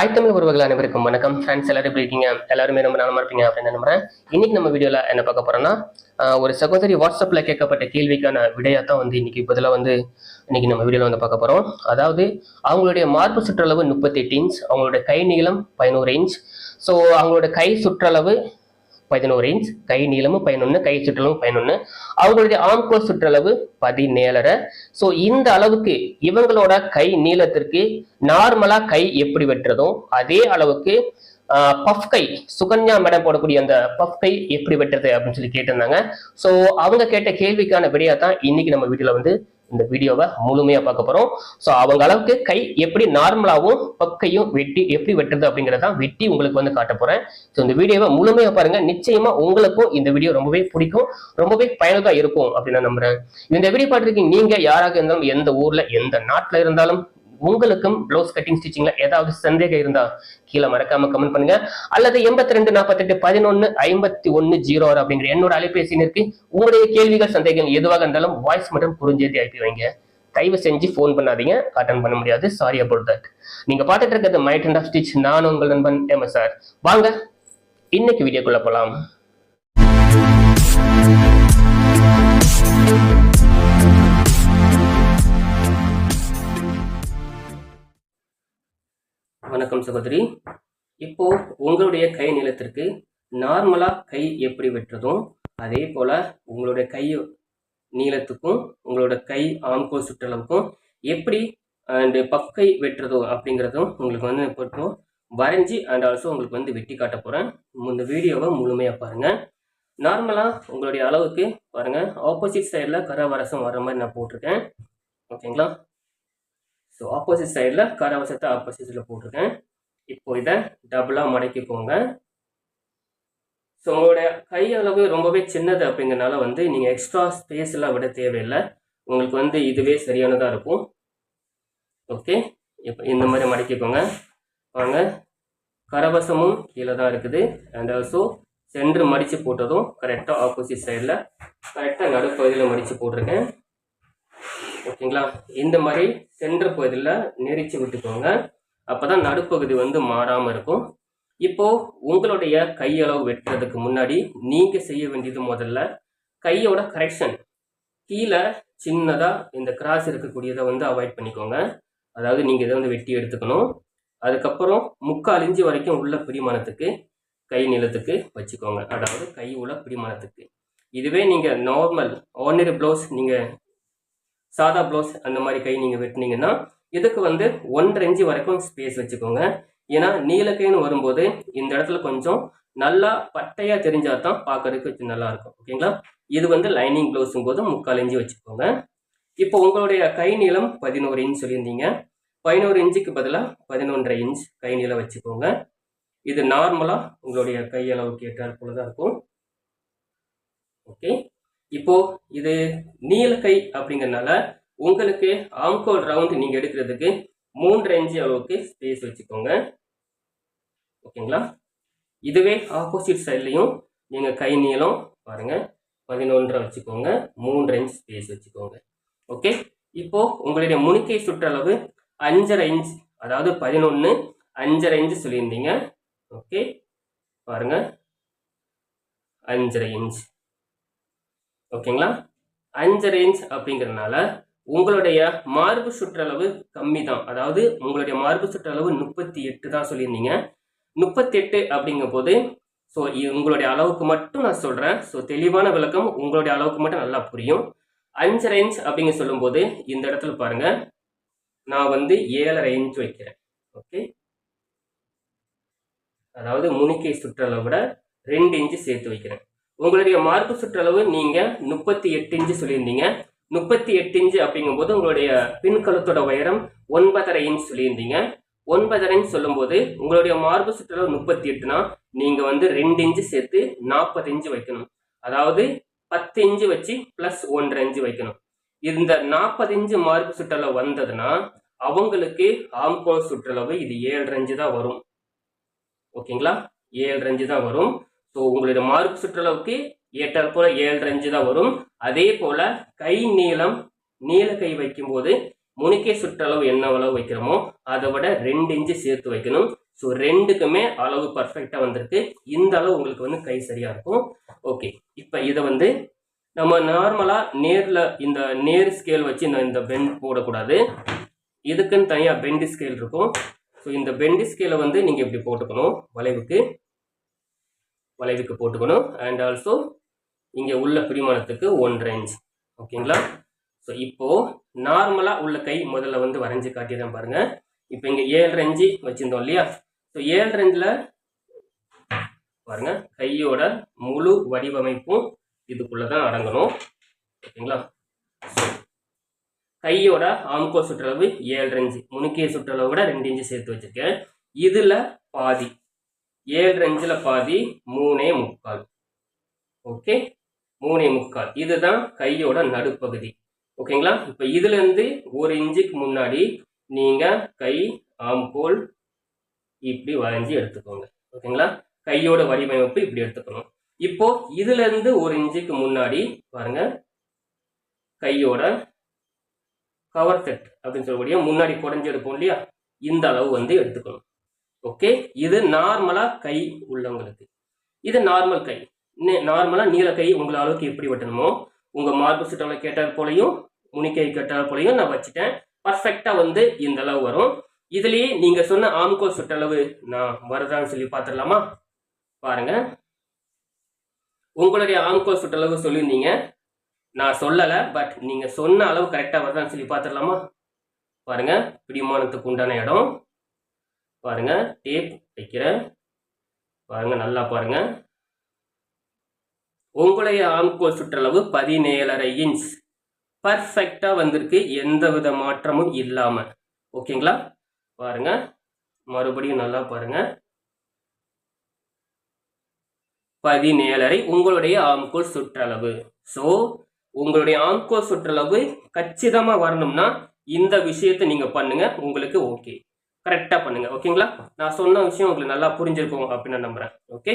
தாய் தமிழ் உறவுகள் அனைவருக்கும் வணக்கம். ஃப்ரெண்ட்ஸ் எல்லாரும் எப்படி இருக்கீங்க? எல்லாருமே ரொம்ப நலமா இருப்பீங்க அப்படின்னு நம்புறேன். இன்னைக்கு நம்ம வீடியோல என்ன பார்க்க போறோம்னா ஒரு சகோதரி வாட்ஸ்அப்ல கேட்கப்பட்ட கேள்விக்கான விடையா தான் வந்து இன்னைக்கு பதிலாக வந்து இன்னைக்கு நம்ம வீடியோல வந்து பார்க்க போறோம். அதாவது அவங்களுடைய மார்பு சுற்றளவு முப்பத்தி எட்டு இன்ச் அவங்களுடைய கை நீளம் பதினோரு இன்ச் ஸோ அவங்களோட கை சுற்றளவு பதினோரு இன்ச் கை நீளமும் பதினொன்று கை சுற்றளவும் பதினொன்று அவங்களுடைய ஆம்கோல் சுற்றளவு பதினேழரை. ஸோ இந்த அளவுக்கு இவங்களோட கை நீளத்திற்கு நார்மலாக கை எப்படி வெட்டுறதோ அதே அளவுக்கு பஃப் கை சுகன்யா மேடம் போடக்கூடிய அந்த பஃப் கை எப்படி வெட்டுறது அப்படின்னு சொல்லி கேட்டிருந்தாங்க. ஸோ அவங்க கேட்ட கேள்விக்கான விடையாக தான் இன்னைக்கு நம்ம வீட்டில் வந்து இந்த வீடியோவை முழுமையா பார்க்க போறோம். ஸோ அவங்க அளவுக்கு கை எப்படி நார்மலாவும் பக்கையும் வெட்டி எப்படி வெட்டுறது அப்படிங்கறத வெட்டி உங்களுக்கு வந்து காட்ட போறேன். ஸோ இந்த வீடியோவை முழுமையா பாருங்க. நிச்சயமா உங்களுக்கும் இந்த வீடியோ ரொம்பவே பிடிக்கும். ரொம்பவே பயனுள்ளதா இருக்கும் அப்படின்னு நான் நம்புறேன். இந்த வீடியோ பார்த்துருக்கீங்க. நீங்க யாராக இருந்தாலும் எந்த ஊர்ல எந்த நாட்டுல இருந்தாலும் உங்களுக்கும் ப்ளவுஸ் கட்டிங் ஸ்டிச்சிங்ல ஏதாவது சந்தேகம் இருந்தா கீழே மறக்காம கமெண்ட் பண்ணுங்க. அல்லது எண்பத்தி ரெண்டு நாற்பத்தெட்டு பதினொன்னு ஐம்பத்தி ஒன்னு ஜீரோ ஆறு அப்படிங்கிற என்னோட அலைபேசி இருக்கு உங்களுடைய கேள்விகள் சந்தேகம் எதுவாக இருந்தாலும் வாய்ஸ் மட்டும் புரிஞ்சேதி அனுப்பி வைங்க. தயவு செஞ்சு ஃபோன் பண்ணாதீங்க. அட்டன் பண்ண முடியாது. சாரி அபவுட் தட் நீங்க பார்த்துட்டு இருக்கிறது மைட் அண்ட் ஆஃப் ஸ்டிச் நான் உங்கள் நண்பன் எம்எஸ்ஆர் வாங்க இன்னைக்கு வீடியோக்குள்ள போலாம். வணக்கம் சகோதரி. இப்போ உங்களுடைய கை நீளத்திற்கு நார்மலாக கை எப்படி வெட்டுறதும் அதே போல் உங்களுடைய கை நீளத்துக்கும் உங்களோட கை ஆம்கோல் சுற்றளவுக்கும் எப்படி அண்ட் பக்கை வெட்டுறதோ அப்படிங்கிறதும் உங்களுக்கு வந்து இப்போ வரைஞ்சி அண்ட் ஆல்சோ உங்களுக்கு வந்து வெட்டி காட்ட போகிறேன் இந்த வீடியோவை முழுமையாக பாருங்கள் நார்மலாக உங்களுடைய அளவுக்கு பாருங்கள் ஆப்போசிட் சைடில் கரவரசம் வர மாதிரி நான் போட்டிருக்கேன். ஓகேங்களா ஸோ ஆப்போசிட் சைடில் கரவசத்தை ஆப்போசிட்டில் போட்டிருக்கேன். இப்போ இதை டபுளாக மடக்கிக்கோங்க. ஸோ உங்களுடைய கை அளவு ரொம்பவே சின்னது அப்படிங்கிறனால வந்து நீங்கள் எக்ஸ்ட்ரா ஸ்பேஸ் எல்லாம் விட தேவையில்லை. உங்களுக்கு வந்து இதுவே சரியானதாக இருக்கும். ஓகே இப்போ இந்த மாதிரி மடக்கிக்கோங்க. வாங்க. கரவசமும் கீழே தான் இருக்குது. அண்ட் ஆல்சோ சென்ட்ரு மடித்து போட்டதும் கரெக்டாக ஆப்போசிட் சைடில் கரெக்டாக நடுப்பகுதியில் மடித்து போட்டிருக்கேன். ஓகேங்களா? இந்த மாதிரி சென்ற பகுதியில் நெரிச்சு விட்டுக்கோங்க. அப்பதான் நடுப்பகுதி வந்து மாறாமல் இருக்கும். இப்போ உங்களுடைய கையளவு வெட்டுறதுக்கு முன்னாடி நீங்கள் செய்ய வேண்டியது முதல்ல கையோட கரெக்ஷன் கீழே சின்னதாக இந்த கிராஸ் இருக்கக்கூடியதை வந்து அவாய்ட் பண்ணிக்கோங்க. அதாவது நீங்கள் இதை வந்து வெட்டி எடுத்துக்கணும். அதுக்கப்புறம் முக்கால் இஞ்சி வரைக்கும் உள்ள பிரிமாணத்துக்கு கை நிலத்துக்கு வச்சுக்கோங்க. அதாவது கை உள்ள பிரிமாணத்துக்கு இதுவே நீங்கள் நார்மல் ஆர்டினரி ப்ளவுஸ் நீங்கள் சாதா ப்ளவுஸ் அந்த மாதிரி கை நீங்கள் வெட்டினீங்கன்னா இதுக்கு வந்து ஒன்றரை இன்ச்சு வரைக்கும் ஸ்பேஸ் வச்சுக்கோங்க. ஏன்னா நீலக்கைன்னு வரும்போது இந்த இடத்துல கொஞ்சம் நல்லா பட்டையாக தெரிஞ்சால் தான் பார்க்கறதுக்கு கொஞ்சம் நல்லாயிருக்கும். ஓகேங்களா? இது வந்து லைனிங் ப்ளவுஸும் போது முக்கால் இன்ச்சு வச்சுக்கோங்க. இப்போ உங்களுடைய கை நீளம் பதினோரு இன்ச் சொல்லியிருந்தீங்க. பதினோரு இன்ச்சுக்கு பதிலாக பதினொன்றரை இன்ச் கை நீளம் வச்சுக்கோங்க. இது நார்மலாக உங்களுடைய கை அளவுக்கு ஏற்றாற் தான் இருக்கும். ஓகே? இப்போ இது நீலக்கை கை அப்படிங்கறனால உங்களுக்கு ஆம்கோல் ரவுண்ட் நீங்க எடுக்கிறதுக்கு மூன்று இன்ச்சு அளவுக்கு ஸ்பேஸ் வச்சுக்கோங்க. ஓகேங்களா? இதுவே ஆப்போசிட் சைட்லையும் நீங்க கை நீளம் பாருங்க. பதினொன்றரை வச்சுக்கோங்க. மூன்று இன்ச் ஸ்பேஸ் வச்சுக்கோங்க. ஓகே? இப்போ உங்களுடைய முனிக்கை சுற்றளவு அஞ்சரை இன்ச் அதாவது பதினொன்று அஞ்சரை இன்ச் சொல்லியிருந்தீங்க. ஓகே? பாருங்க. அஞ்சரை இன்ச் ஓகேங்களா? அஞ்சரை இன்ச் அப்படிங்கிறதுனால உங்களுடைய மார்பு சுற்றளவு கம்மி தான் அதாவது உங்களுடைய மார்பு சுற்றளவு முப்பத்தி எட்டு தான் சொல்லியிருந்தீங்க. முப்பத்தி எட்டு அப்படிங்கும் போது ஸோ உங்களுடைய அளவுக்கு மட்டும் நான் சொல்கிறேன் ஸோ தெளிவான விளக்கம் உங்களுடைய அளவுக்கு மட்டும் நல்லா புரியும். அஞ்சரை இன்ச் அப்படிங்க சொல்லும்போது இந்த இடத்துல பாருங்க. நான் வந்து ஏழரை இன்ச் வைக்கிறேன். ஓகே? அதாவது முனிக்கை சுற்றளவை விட ரெண்டு இன்ச்சு சேர்த்து வைக்கிறேன். உங்களுடைய மார்பு சுற்றளவு நீங்க முப்பத்தி எட்டு இன்ச்சு சொல்லியிருந்தீங்க. முப்பத்தி எட்டு இன்ச்சு அப்படிங்கும்போது உங்களுடைய பின்கழுத்தோட உயரம் ஒன்பதரை இன்ச் சொல்லியிருந்தீங்க. ஒன்பதரைன்னு சொல்லும்போது உங்களுடைய மார்பு சுற்றளவு முப்பத்தி எட்டுனா நீங்க வந்து ரெண்டு இன்ச்சு சேர்த்து நாற்பது இன்ச்சு வைக்கணும். அதாவது பத்து இன்ச்சு வச்சு பிளஸ் ஒன்றரை இன்ச்சு வைக்கணும். இந்த நாற்பது இன்ச்சு மார்பு சுற்றளவு வந்ததுன்னா அவங்களுக்கு ஆம்கோல் சுற்றளவு இது ஏழு இன்ச்சு தான் வரும். ஓகேங்களா? ஏழு இன்ச்சு தான் வரும். ஸோ உங்களுடைய மார்க் சுற்றளவுக்கு ஏற்றாற் போல ஏழு அஞ்சு தான் வரும். அதே போல கை நீளம் நீள கை வைக்கும்போது முனிக்கை சுற்றளவு என்ன அளவு வைக்கிறோமோ அதை விட ரெண்டு இன்ச்சு சேர்த்து வைக்கணும். ஸோ ரெண்டுக்குமே அளவு பர்ஃபெக்டாக வந்திருக்கு. இந்த அளவு உங்களுக்கு வந்து கை சரியாக இருக்கும். ஓகே இப்போ இதை வந்து நம்ம நார்மலாக நேரில் இந்த நேர் ஸ்கேல் வச்சு இந்த இந்த பெண்ட் போடக்கூடாது. இதுக்குன்னு தனியாக பெண்டு ஸ்கேல் இருக்கும். ஸோ இந்த பெண்டு ஸ்கேலை வந்து நீங்கள் இப்படி போட்டுக்கணும் வளைவுக்கு. வளைவுக்கு போட்டுக்கணும். அண்ட் ஆல்சோ இங்கே உள்ள பிரிமாணத்துக்கு ஒன்றரை இன்ச் ஓகேங்களா? ஸோ இப்போது நார்மலாக உள்ள கை முதல்ல வந்து வரைஞ்சி காட்டிடுறேன் பாருங்கள் இப்போ இங்கே ஏழரை இஞ்சி வச்சுருந்தோம் இல்லையா? ஸோ ஏழரை இன்ச்சில் பாருங்கள் கையோட முழு வடிவமைப்பும் இதுக்குள்ளே தான் அடங்கணும். ஓகேங்களா? கையோட ஆம்கோ சுற்றளவு ஏழரை இன்ச்சு முனுக்கிய சுற்றளவு விட ரெண்டு இன்ச்சு சேர்த்து வச்சுருக்கேன். இதில் பாதி ஏழு இன்ச்சில் பாதி மூணே முக்கால். ஓகே மூணே முக்கால். இதுதான் கையோட நடுப்பகுதி. ஓகேங்களா இப்போ இதுலேருந்து ஒரு இன்ச்சுக்கு முன்னாடி நீங்கள் கை ஆம்போல் இப்படி வரைஞ்சி எடுத்துக்கோங்க. ஓகேங்களா கையோட வடிவமைப்பு இப்படி எடுத்துக்கணும். இப்போ இதுலேருந்து ஒரு இன்ச்சுக்கு முன்னாடி பாருங்க. கையோட கவர் செட் அப்படின்னு சொல்லக்கூடிய முன்னாடி குறைஞ்சி எடுப்போம் இல்லையா? இந்த அளவு வந்து எடுத்துக்கணும். ஓகே? இது நார்மலா கை உள்ளவங்களுக்கு. இது நார்மல் கை. நார்மலா நீல கை உங்களை அளவுக்கு எப்படி வெட்டணுமோ உங்க மார்பு சுற்றளவு கேட்டால் போலையும் முனிக்கை கேட்டால் போலையும் நான் வச்சுட்டேன். பர்ஃபெக்டா வந்து இந்த அளவு வரும். இதுலயே நீங்க சொன்ன ஆம்கோல் சுற்றளவு நான் வருதான்னு சொல்லி பார்த்துடலாமா? பாருங்க. உங்களுடைய ஆம்கோல் சுற்றளவு சொல்லியிருந்தீங்க. நான் சொல்லலை பட் நீங்க சொன்ன அளவு கரெக்டாக வருதான்னு சொல்லி பார்த்துடலாமா? பாருங்க. பிடிமானத்துக்கு உண்டான இடம். பாருங்க டேப் வைக்கிறேன். பாருங்க நல்லா பாருங்க. உங்களுடைய ஆம்கோல் சுற்றளவு பதினேழரை இன்ச் பர்ஃபெக்டாக வந்திருக்கு எந்த வித மாற்றமும் இல்லாமல் ஓகேங்களா? பாருங்க மறுபடியும் நல்லா பாருங்க. பதினேழரை உங்களுடைய ஆம்கோல் சுற்றளவு. ஸோ உங்களுடைய ஆம்கோல் சுற்றளவு கச்சிதமாக வரணும்னா இந்த விஷயத்தை நீங்கள் பண்ணுங்க உங்களுக்கு ஓகே. கரெக்டாக பண்ணுங்கள் ஓகேங்களா நான் சொன்ன விஷயம் உங்களுக்கு நல்லா புரிஞ்சிருக்கும் அப்படின்னு நம்புகிறேன் ஓகே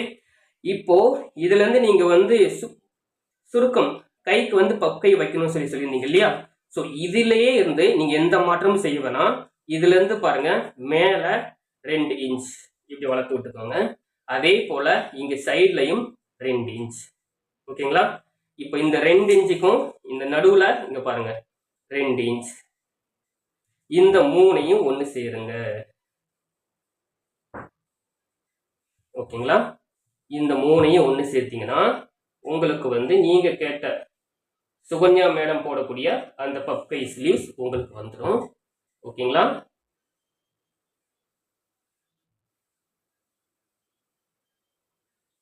இப்போ இதுலேருந்து நீங்கள் வந்து சு சுருக்கம் கைக்கு வந்து பக்கை வைக்கணும்னு சொல்லி சொல்லியிருந்தீங்க இல்லையா? ஸோ இதிலேயே இருந்து நீங்கள் எந்த மாற்றமும் செய்ய வேணாம். இதுலேருந்து பாருங்கள் மேலே ரெண்டு இன்ச் இப்படி வளர்த்து விட்டுக்கோங்க. அதே போல் இங்கே சைட்லையும் ரெண்டு இன்ச் ஓகேங்களா இப்போ இந்த ரெண்டு இன்ச்சுக்கும் இந்த நடுவில் இங்கே பாருங்கள் ரெண்டு இன்ச் இந்த மூணையும் ஒன்று சேருங்க. ஓகேங்களா? இந்த மூணையும் ஒன்று சேர்த்தீங்கன்னா உங்களுக்கு வந்து நீங்கள் கேட்ட சுகன்யா மேடம் போடக்கூடிய அந்த பப்கை ஸ்லீவ்ஸ் உங்களுக்கு வந்துடும் ஓகேங்களா?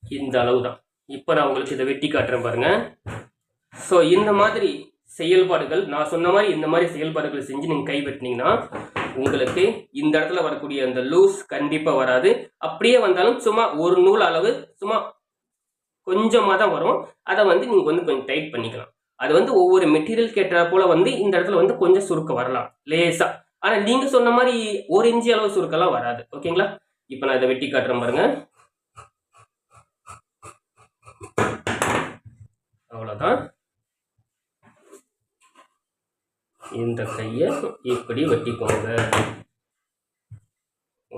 இந்த அளவு தான் இப்போ நான் உங்களுக்கு இதை வெட்டி காட்டுறேன் பாருங்க. ஸோ இந்த மாதிரி செயல்பாடுகள் நான் சொன்ன மாதிரி இந்த மாதிரி செயல்பாடுகள் செஞ்சு நீங்கள் கைப்பற்றினீங்கன்னா உங்களுக்கு இந்த இடத்துல வரக்கூடிய அந்த லூஸ் கண்டிப்பாக வராது. அப்படியே வந்தாலும் சும்மா ஒரு நூல் அளவு சும்மா கொஞ்சமாக தான் வரும். அதை வந்து நீங்கள் வந்து கொஞ்சம் டைட் பண்ணிக்கலாம். அது வந்து ஒவ்வொரு மெட்டீரியல் கேட்ட போல வந்து இந்த இடத்துல வந்து கொஞ்சம் சுருக்க வரலாம் லேசாக ஆனால் நீங்கள் சொன்ன மாதிரி ஒரு இஞ்சி அளவு சுருக்கெல்லாம் வராது. ஓகேங்களா? இப்போ நான் இதை வெட்டி காட்டுறேன் பாருங்க. அவ்வளோதான் இந்த கையை இப்படி வெட்டிக்கோங்க.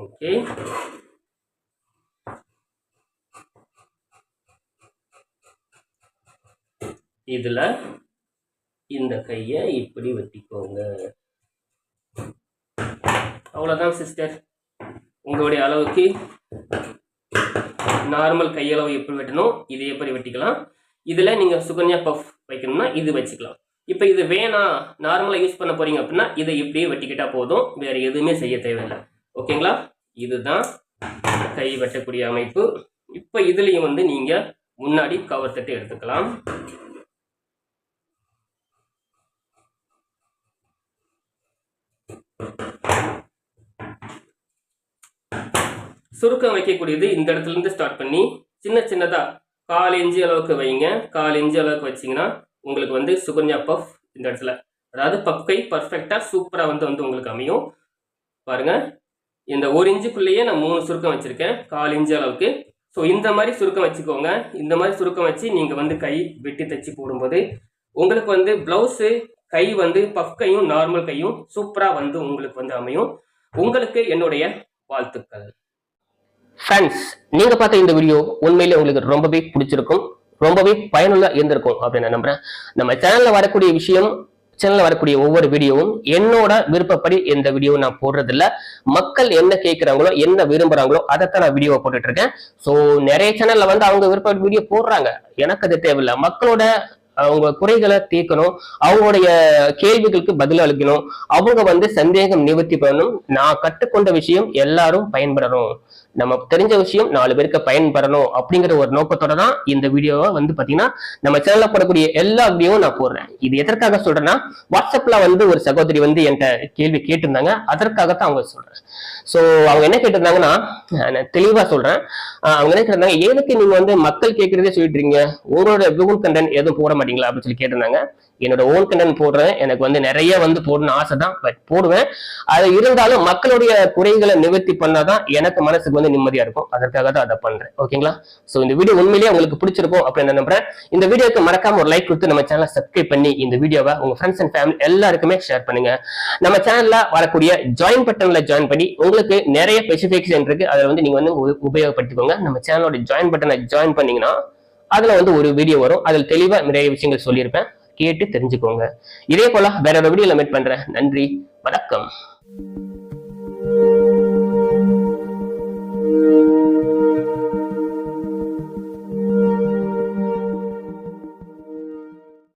ஓகே இதில் இந்த கையை இப்படி வெட்டிக்கோங்க. அவ்வளோதான் சிஸ்டர் உங்களுடைய அளவுக்கு நார்மல் கையளவு எப்படி வெட்டணும் இதை எப்படி வெட்டிக்கலாம். இதில் நீங்கள் சுகன்யா பஃப் வைக்கணும்னா இது வச்சுக்கலாம். இப்போ இது வேணாம் நார்மலாக யூஸ் பண்ண போறீங்க அப்படின்னா இதை இப்படியே வெட்டிக்கிட்டா போதும். வேறு எதுவுமே செய்ய தேவையில்லை. ஓகேங்களா? இதுதான் கை வெட்டக்கூடிய அமைப்பு. இப்போ இதுலேயும் வந்து நீங்கள் முன்னாடி கவர் தட்டு எடுத்துக்கலாம். சுருக்கம் வைக்கக்கூடியது இந்த இடத்துல இருந்து ஸ்டார்ட் பண்ணி சின்ன சின்னதா கால் இஞ்சி அளவுக்கு வைங்க. கால் இஞ்சி அளவுக்கு வச்சீங்கன்னா உங்களுக்கு வந்து சுகன்யா பஃப் இந்த இடத்துல. அதாவது பப்கை பர்ஃபெக்டாக சூப்பராக வந்து வந்து உங்களுக்கு அமையும். பாருங்க. இந்த ஒரு இன்ச்சுக்குள்ளேயே நான் மூணு சுருக்கம் வச்சுருக்கேன். கால் இன்ச்சு அளவுக்கு. ஸோ இந்த மாதிரி சுருக்கம் வச்சுக்கோங்க. இந்த மாதிரி சுருக்கம் வச்சு நீங்கள் வந்து கை வெட்டி தைச்சி போடும்போது உங்களுக்கு வந்து ப்ளவுஸு கை வந்து பஃப் கையும் நார்மல் கையும் சூப்பராக வந்து உங்களுக்கு வந்து அமையும். உங்களுக்கு என்னுடைய வாழ்த்துக்கள். ஃப்ரெண்ட்ஸ் நீங்கள் பார்த்த இந்த வீடியோ உண்மையிலே உங்களுக்கு ரொம்பவே பிடிச்சிருக்கும். ரொம்பவே பயனுள்ள இருந்திருக்கும் அப்படின்னு நான் நம்புறேன். நம்ம சேனல்ல வரக்கூடிய விஷயம் சேனல்ல வரக்கூடிய ஒவ்வொரு வீடியோவும் என்னோட விருப்பப்படி எந்த வீடியோவும் நான் போடுறது இல்ல மக்கள் என்ன கேட்குறாங்களோ என்ன விரும்புறாங்களோ அதைத்தான் நான் வீடியோ போட்டுட்டு இருக்கேன் ஸோ நிறைய சேனல்ல வந்து அவங்க விருப்பப்படி வீடியோ போடுறாங்க. எனக்கு அது தேவையில்லை. மக்களோட அவங்க குறைகளை தீர்க்கணும். அவங்களுடைய கேள்விகளுக்கு பதில் அளிக்கணும். அவங்க வந்து சந்தேகம் நிவர்த்தி பண்ணணும். நான் கற்றுக்கொண்ட விஷயம் எல்லாரும் பயன்படணும் நம்ம தெரிஞ்ச விஷயம் நாலு பேருக்கு பயன்படணும் அப்படிங்கிற ஒரு நோக்கத்தோட தான் இந்த வீடியோவை வந்து பாத்தீங்கன்னா நம்ம சேனல்ல போடக்கூடிய எல்லா வீடியோவும் நான் போடுறேன். இது எதற்காக சொல்றேன்னா வாட்ஸ்அப்ல வந்து ஒரு சகோதரி வந்து என்கிட்ட கேள்வி கேட்டிருந்தாங்க. அதற்காகத்தான் அவங்க சொல்றேன் ஸோ அவங்க என்ன கேட்டிருந்தாங்கன்னா நான் தெளிவா சொல்றேன். அவங்க என்ன கேட்டிருந்தாங்க எதுக்கு நீங்க வந்து மக்கள் கேட்கறதே சொல்லிட்டு இருக்கீங்க உங்களோட கூகுள் கண்டென்ட் எதுவும் போட மாட்டீங்களா? அப்படின்னு சொல்லி கேட்டிருந்தாங்க. என்னோட ஓன் கண்டென்ட் போடுறேன். எனக்கு வந்து நிறைய வந்து போடணும்னு ஆசை தான் பட் போடுவேன். அது இருந்தாலும் மக்களுடைய குறைகளை நிவர்த்தி பண்ணாதான் எனக்கு மனசுக்கு வந்து நிம்மதியா இருக்கும். அதற்காக தான் அதை பண்றேன். ஓகேங்களா சோ இந்த வீடியோ உண்மையிலேயே உங்களுக்கு பிடிச்சிருக்கும் அப்படின்னு நான் நம்புறேன். இந்த வீடியோக்கு மறக்காம ஒரு லைக் கொடுத்து நம்ம சேனலை சப்ஸ்கிரைப் பண்ணி இந்த வீடியோவை உங்க ஃப்ரெண்ட்ஸ் அண்ட் ஃபேமிலி எல்லாருக்குமே ஷேர் பண்ணுங்க. நம்ம சேனல்ல வரக்கூடிய ஜாயின் பட்டன்ல ஜாயின் பண்ணி உங்களுக்கு நிறைய ஸ்பெசிபிகேஷன் இருக்கு. அதை வந்து நீங்க வந்து உ- உபயோகப்படுத்திக்கோங்க. நம்ம சேனலோட ஜாயின் பட்டனை ஜாயின் பண்ணீங்கன்னா அதுல வந்து ஒரு வீடியோ வரும். அதில் தெளிவா நிறைய விஷயங்கள் சொல்லியிருப்பேன். கேட்டு தெரிஞ்சுக்கோங்க. இதே போல வேற ஒரு வீடியோல மீட் பண்றேன். நன்றி. வணக்கம். Thank you.